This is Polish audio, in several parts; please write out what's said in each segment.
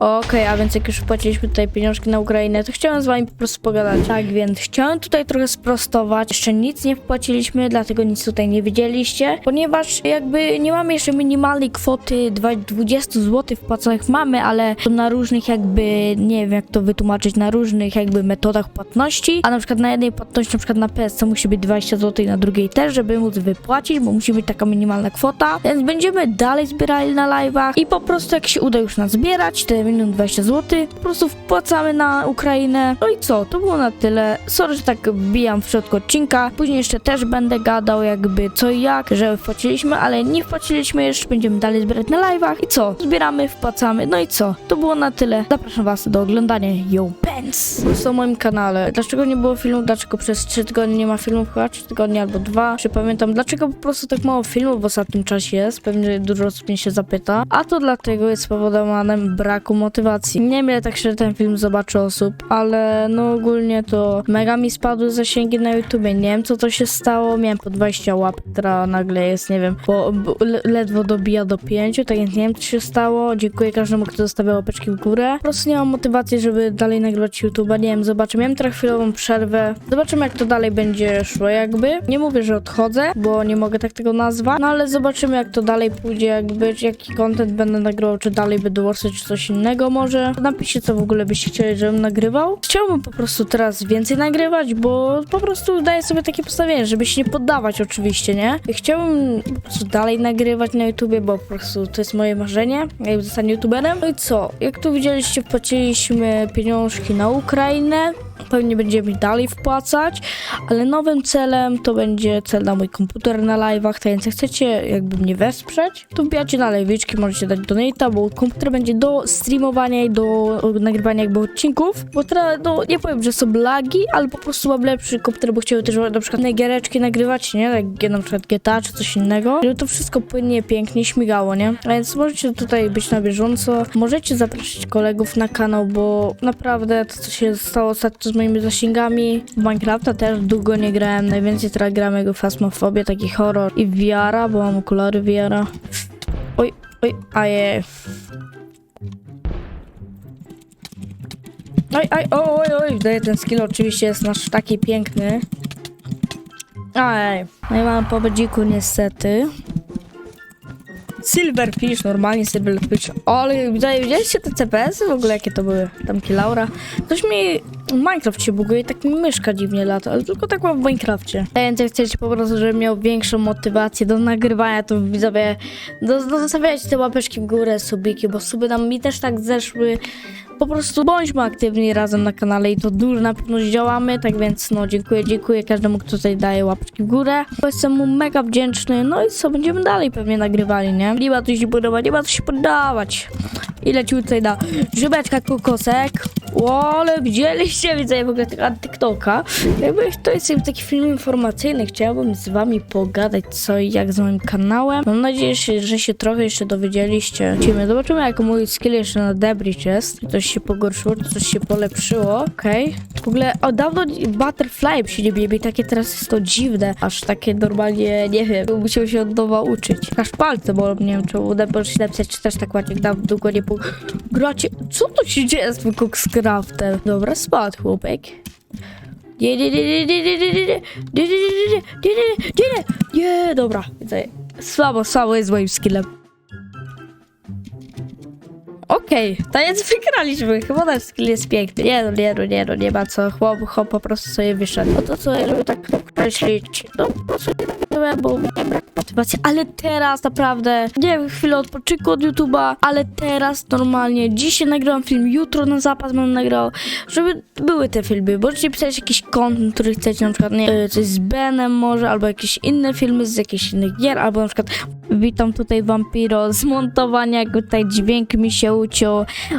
Okej, a więc jak już wpłaciliśmy tutaj pieniążki na Ukrainę, to chciałem z wami po prostu pogadać. Tak, więc chciałem tutaj trochę sprostować. Jeszcze nic nie wpłaciliśmy, dlatego nic tutaj nie widzieliście, ponieważ jakby nie mamy jeszcze minimalnej kwoty dwa- 20 zł wpłaconych mamy, ale to na różnych jakby, nie wiem jak to wytłumaczyć, na różnych jakby metodach płatności, a na przykład na jednej płatności, na przykład na PSC musi być 20 zł, na drugiej też, żeby móc wypłacić, bo musi być taka minimalna kwota, więc będziemy dalej zbierali na live'ach i po prostu jak się uda już nas zbierać, te minimum 20 zł, po prostu wpłacamy na Ukrainę. No i co, to było na tyle. Sorry, że tak wbijam w środku odcinka. Później jeszcze też będę gadał jakby co i jak, że wpłaciliśmy, ale nie wpłaciliśmy jeszcze, będziemy dalej zbierać na live'ach. I co? Zbieramy, wpłacamy. No i co? To było na tyle. Zapraszam was do oglądania Yo Benz na moim kanale. Dlaczego nie było filmów? Dlaczego przez 3 tygodnie nie ma filmów? Chyba 3 tygodnie albo 2. Czy pamiętam, dlaczego po prostu tak mało filmów w ostatnim czasie jest? Pewnie dużo osób mnie się zapyta. A to dlatego jest spowodowanym braku motywacji. Nie wiem, tak szczerze ten film zobaczy osób, ale no ogólnie to mega mi spadły zasięgi na YouTubie. Nie wiem, co to się stało. Miałem po 20 łap, która nagle jest, nie wiem, le- ledwo dobija do 5, tak więc nie wiem, co się stało. Dziękuję każdemu, kto zostawiał łapeczki w górę. Po prostu nie mam motywacji, żeby dalej nagrywać YouTube'a. Nie wiem, zobaczę. Miałem trochę chwilową przerwę. Zobaczymy, jak to dalej będzie szło, jakby. Nie mówię, że odchodzę, bo nie mogę tak tego nazwać, no ale zobaczymy, jak to dalej pójdzie, jakby, jaki content będę nagrywał, czy dalej będę Warsy, czy coś innego może. Napiszcie, co w ogóle byście chcieli, żebym nagrywał. Chciałbym po prostu teraz więcej nagrywać, bo po prostu daję sobie takie postawienie, żeby się nie poddawać oczywiście, nie? Chciałbym po prostu dalej nagrywać na YouTubie, bo po prostu to jest moje marzenie, jakby zostanie YouTuberem. No i co? Jak tu widzieliście, wpłaciliśmy pieniążki na Ukrainę. Pewnie będziemy dalej wpłacać, ale nowym celem to będzie cel na mój komputer na live'ach, tak więc jak chcecie jakby mnie wesprzeć, to wbijacie na live'yczki, możecie dać donate'a, bo komputer będzie do streamowania i do nagrywania jakby odcinków, bo teraz, no nie powiem, że są lagi, ale po prostu mam lepszy komputer, bo chciałem też na przykład giereczki nagrywać, nie, jak na przykład GTA czy coś innego, żeby to wszystko płynnie, pięknie śmigało, nie, a więc możecie tutaj być na bieżąco, możecie zapraszać kolegów na kanał, bo naprawdę to, co się stało ostatnio z moimi zasięgami, w Minecrafta też długo nie grałem, najwięcej teraz gram jego Phasmophobia, taki horror i VR, bo mam okulary VR. Oj, oj, aje. Oj, oj, oj, oj, daję ten skill, oczywiście jest nasz taki piękny. Aj, no i mam po bedziku niestety. Silverfish, normalnie Silverfish. Ale widzicie, widzieliście te CPS-y w ogóle, jakie to były? Tam Laura. Coś mi Minecraft się buguje, tak mi myszka dziwnie lata, ale tylko tak mam w Minecrafcie. Więc jak chcecie po prostu, żebym miał większą motywację do nagrywania, to widzowie, do, do zostawiajcie te łapeczki w górę, subiki, bo suby nam mi też tak zeszły. Po prostu bądźmy aktywni razem na kanale i to dużo na pewno działamy, tak więc no dziękuję, dziękuję każdemu, kto tutaj daje łapeczki w górę. Bo Jestem mu mega wdzięczny, no i co, będziemy dalej pewnie nagrywali, nie? Nie ma tu się podobać, nie ma tu się poddawać. I lecimy tutaj na grzybeczka kokosek. O, ale widzieliście, widzę w ogóle tego TikToka. Jakby to jest taki film informacyjny, chciałbym z wami pogadać co i jak z moim kanałem. Mam nadzieję, że- się trochę jeszcze dowiedzieliście. Zobaczymy, zobaczymy jak mój skill jeszcze na Debris jest. Coś się pogorszyło, coś się polepszyło. Okej. W ogóle, o dawno Butterfly się nie bije takie teraz jest to dziwne. Aż takie normalnie, nie wiem, musiał się od nowa uczyć. Aż palce, bo nie wiem, czy uda się napisać, czy też tak ładnie dawno długo nie po... Gracie, co to się dzieje z tym Coxcraftem? Dobra, spadł chłopek. Nie, nie, nie, nie, nie, nie, nie, nie, nie, nie, nie, nie, nie, nie, nie, nie, nie, dobra, widzę. Słabo, słabo jest moim skillem. Okej, to jest wygraliśmy. Chyba nasz skill jest piękny. Nie no, nie no, nie no, nie ma co. Chłop, chłop po prostu sobie wyszedł. No to co, żeby tak określić, no po prostu nie bo miałem brak motywacji. Ale teraz naprawdę, nie wiem, chwilę odpoczynku od YouTube'a, ale teraz normalnie, dzisiaj nagrałam film, jutro na zapas będę nagrał, żeby były te filmy. Możecie pisać jakiś content, który chcecie, na przykład, nie coś z Benem może, albo jakieś inne filmy z jakichś innych gier, albo na przykład witam tutaj Vampiro, zmontowania, jak tutaj dźwięk mi się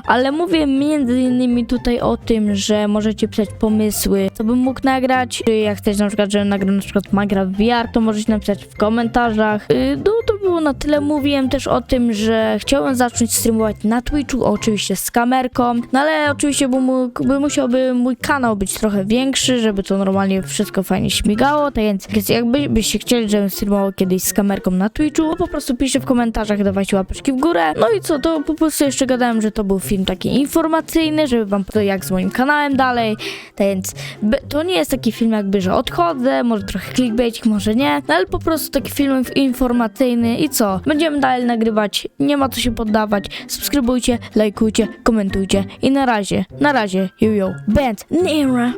ale mówię między innymi tutaj o tym, że możecie pisać pomysły, co bym mógł nagrać, jak chcecie na przykład, żebym nagrał na przykład Minecraft VR, to możecie napisać w komentarzach. Yy, no to było na tyle, mówiłem też o tym, że chciałem zacząć streamować na Twitchu, oczywiście z kamerką, no ale oczywiście by, by musiałby mój kanał być trochę większy, żeby to normalnie wszystko fajnie śmigało, tak więc więc jakby byście chcieli, żebym streamował kiedyś z kamerką na Twitchu, po prostu piszcie w komentarzach, dawajcie łapeczki w górę, no i co, to po prostu jeszcze gadałem, że to był film taki informacyjny, żeby wam to jak z moim kanałem dalej, więc be- to nie jest taki film jakby, że odchodzę, może trochę clickbaitik, może nie, no ale po prostu taki film informacyjny i co? Będziemy dalej nagrywać, nie ma co się poddawać, subskrybujcie, lajkujcie, komentujcie i na razie, na razie, yo, band, Nira.